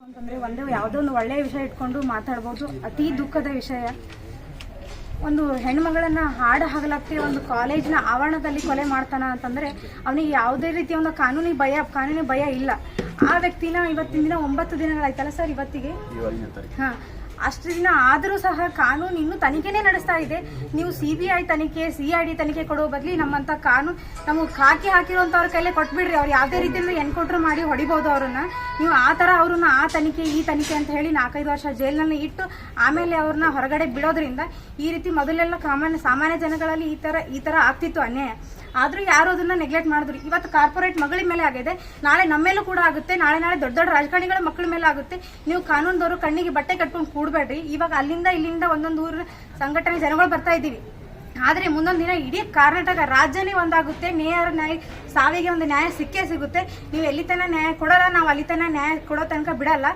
ಅಂತಂದ್ರೆ ಒಂದು ಯಾವುದೋ ಒಂದು ಒಳ್ಳೆಯ ವಿಷಯ ಇಟ್ಕೊಂಡು ಮಾತಾಡ್ಬೋದು. ಅತಿ ದುಃಖದ ವಿಷಯ. ಒಂದು ಹೆಣ್ಮಗಳನ್ನ ಹಾಡು ಹಗಲಕ್ಕೆ ಒಂದು ಕಾಲೇಜಿನ ಆವರಣದಲ್ಲಿ ಕೊಲೆ ಮಾಡ್ತಾನ ಅಂತಂದ್ರೆ ಅವನಿಗೆ ಯಾವುದೇ ರೀತಿಯ ಒಂದು ಕಾನೂನಿ ಭಯ ಕಾನೂನಿ ಭಯ ಇಲ್ಲ. ಆ ವ್ಯಕ್ತಿನ ಇವತ್ತಿನ ದಿನ ಒಂಬತ್ತು ದಿನಗಳಾಯ್ತಲ್ಲ ಸರ್ ಇವತ್ತಿಗೆ? ಹಾ. ಅಷ್ಟು ದಿನ ಆದರೂ ಸಹ ಕಾನೂನು ಇನ್ನೂ ತನಿಖೆನೇ ನಡೆಸ್ತಾ ಇದೆ. ನೀವು ಸಿ ಬಿ ಐ ತನಿಖೆ ಸಿ ಐ ಡಿ ತನಿಖೆ ಕೊಡೋ ಬದಲಿ ನಮ್ಮಂತ ಕಾನೂನು ನಮಗೆ ಹಾಕಿ ಹಾಕಿರುವಂತವ್ರ ಕೈಲೇ ಕೊಟ್ಬಿಡ್ರಿ. ಅವ್ರು ಯಾವುದೇ ರೀತಿಯಿಂದ ಎನ್ಕೌಂಟ್ರ್ ಮಾಡಿ ಹೊಡಿಬೋದು ಅವ್ರನ್ನ. ನೀವು ಆ ಥರ ಅವ್ರನ್ನ ಆ ತನಿಖೆ, ಈ ತನಿಖೆ ಅಂತ ಹೇಳಿ ನಾಲ್ಕೈದು ವರ್ಷ ಜೈಲಿನಲ್ಲಿ ಇಟ್ಟು ಆಮೇಲೆ ಅವ್ರನ್ನ ಹೊರಗಡೆ ಬಿಡೋದ್ರಿಂದ ಈ ರೀತಿ ಮೊದಲೆಲ್ಲ ಕಾಮನ್ ಸಾಮಾನ್ಯ ಜನಗಳಲ್ಲಿ ಈ ಥರ ಈ ಥರ ಆಗ್ತಿತ್ತು ಅನ್ಯಾಯ. ಆದ್ರೂ ಯಾರು ಅದನ್ನ ನೆಗ್ಲೆಕ್ಟ್ ಮಾಡಿದ್ರು. ಇವತ್ತು ಕಾರ್ಪೊರೇಟ್ ಮಗಳ ಮೇಲೆ ಆಗಿದೆ. ನಾಳೆ ನಮ್ಮೇಲೂ ಕೂಡ ಆಗುತ್ತೆ. ನಾಳೆ ನಾಳೆ ದೊಡ್ಡ ದೊಡ್ಡ ರಾಜಕಾರಣಿಗಳ ಮಕ್ಕಳ ಮೇಲೆ ಆಗುತ್ತೆ. ನೀವು ಕಾನೂನದವರು ಕಣ್ಣಿಗೆ ಬಟ್ಟೆ ಕಟ್ಕೊಂಡು ಕೂಡಬೇಡ್ರಿ. ಇವಾಗ ಅಲ್ಲಿಂದ ಇಲ್ಲಿಂದ ಒಂದೊಂದು ಊರ ಸಂಘಟನೆ ಜನಗಳು ಬರ್ತಾ ಇದ್ದೀವಿ. ಆದ್ರೆ ಮುಂದೊಂದು ದಿನ ಇಡೀ ಕರ್ನಾಟಕ ರಾಜ್ಯನೇ ಒಂದಾಗುತ್ತೆ. ನೇರ ನ್ಯಾಯ, ಸಾವಿಗೆ ಒಂದು ನ್ಯಾಯ ಸಿಕ್ಕೇ ಸಿಗುತ್ತೆ. ನೀವು ಎಲ್ಲಿ ತನ ನ್ಯಾಯ ಕೊಡೋಲ್ಲ, ನಾವು ಅಲ್ಲಿ ತನಕ ನ್ಯಾಯ ಕೊಡೋ ತನಕ ಬಿಡಲ್ಲ.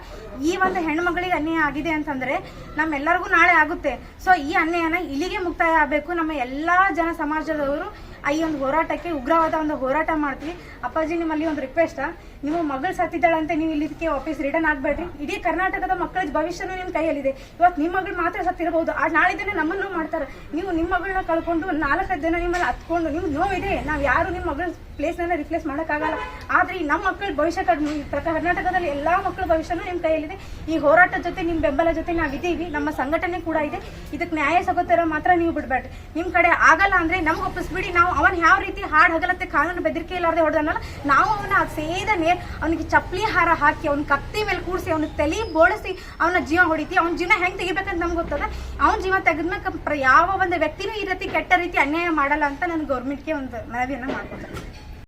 ಈ ಒಂದು ಹೆಣ್ಮಗಳಿಗೆ ಅನ್ಯಾಯ ಆಗಿದೆ ಅಂತಂದ್ರೆ ನಮ್ಮೆಲ್ಲರಿಗೂ ನಾಳೆ ಆಗುತ್ತೆ. ಸೊ ಈ ಅನ್ಯಾಯನ ಇಲ್ಲಿಗೆ ಮುಕ್ತಾಯ ಆಗಬೇಕು. ನಮ್ಮ ಎಲ್ಲಾ ಜನ ಸಮಾಜದವರು ಈ ಒಂದು ಹೋರಾಟಕ್ಕೆ ಉಗ್ರವಾದ ಒಂದು ಹೋರಾಟ ಮಾಡ್ತೀವಿ. ಅಪ್ಪಾಜಿ, ನಿಮ್ಮಲ್ಲಿ ಒಂದು ರಿಕ್ವೆಸ್ಟ್ ನಿಮ್ಮ ಮಗಳು ಸತ್ತಿದ್ದಾಳಂತೆ, ನೀವು ಇಲ್ಲಿದಕ್ಕೆ ವಾಪಸ್ ರಿಟರ್ನ್ ಆಗ್ಬೇಡ್ರಿ. ಇಡೀ ಕರ್ನಾಟಕದ ಮಕ್ಕಳ ಭವಿಷ್ಯನೂ ನಿಮ್ಮ ಕೈಯಲ್ಲಿದೆ. ಇವತ್ತು ನಿಮ್ಮ ಮಗಳು ಮಾತ್ರ ಸತ್ತಿರಬಹುದು. ಆ ನಾಳೆ ದಿನ ನಮ್ಮನ್ನು ಮಾಡ್ತಾರೆ. ನೀವು ನಿಮ್ಮ ಮಗಳನ್ನ ಕಳ್ಕೊಂಡು ನಾಲ್ಕೈದು ದಿನ ನಿಮ್ಮಲ್ಲಿ ಹತ್ಕೊಂಡು, ನಿಮ್ಗೆ ನೋವಿದೆ. ನಾವು ಯಾರು ನಿಮ್ಮ ಮಗಳ ಪ್ಲೇಸ್ನ ರಿಪ್ಲೇಸ್ ಮಾಡೋಕ್ಕಾಗಲ್ಲ. ಆದರೆ ಈ ನಮ್ಮ ಮಕ್ಕಳ ಭವಿಷ್ಯ ಕರ್ನಾಟಕದಲ್ಲಿ ಎಲ್ಲ ಮಕ್ಕಳ ಭವಿಷ್ಯನೂ ನಿಮ್ಮ ಕೈಯಲ್ಲಿದೆ. ಈ ಹೋರಾಟದ ಜೊತೆ ನಿಮ್ಮ ಬೆಂಬಲ ಜೊತೆ ನಾವಿದ್ದೀವಿ ನಮ್ಮ ಸಂಘಟನೆ ಕೂಡ ಇದೆ. ಇದಕ್ಕೆ ನ್ಯಾಯ ಸಿಗೋತರ ಮಾತ್ರ ನೀವು ಬಿಡಬೇಡ್ರಿ. ನಿಮ್ಮ ಕಡೆ ಆಗಲ್ಲ ಅಂದರೆ ನಮ್ಗೆ ಒಪ್ಪಿಸ್ಬಿಡಿ. ನಾವು ಅವನ್ ಯಾವ ರೀತಿ ಹಾಡ್ ಹಗಲತ್ತೆ, ಕಾನೂನು ಬೆದರಿಕೆ ಇಲ್ಲಾರ್ದೆ ಹೊಡೆದನಲ್ಲ ನಾವು ಅವನ ಸೇದ ನೇರ್ ಅವನಿಗೆ ಚಪ್ಪಲಿ ಹಾರ ಹಾಕಿ, ಅವ್ನ ಕತ್ತಿ ಮೇಲೆ ಕೂಡಿಸಿ, ಅವನ ತಲೆ ಬೋಳಿಸಿ ಅವನ ಜೀವ ಹೊಡಿತಿ, ಅವ್ನ ಜೀವನ ಹೆಂಗ್ ತೆಗಿಬೇಕಂತ ನಮ್ಗೆ ಗೊತ್ತದ? ಅವ್ನ ಜೀವ ತೆಗೆದ್ಮೇಲೆ ಯಾವ ಒಂದು ವ್ಯಕ್ತಿನೂ ಈ ರೀತಿ ಕೆಟ್ಟ ರೀತಿ ಅನ್ಯಾಯ ಮಾಡಲ್ಲ ಅಂತ ನನ್ ಗೌರ್ಮೆಂಟ್ಗೆ ಒಂದು ಮನವಿಯನ್ನ ಮಾಡ್ಕೊತಾರೆ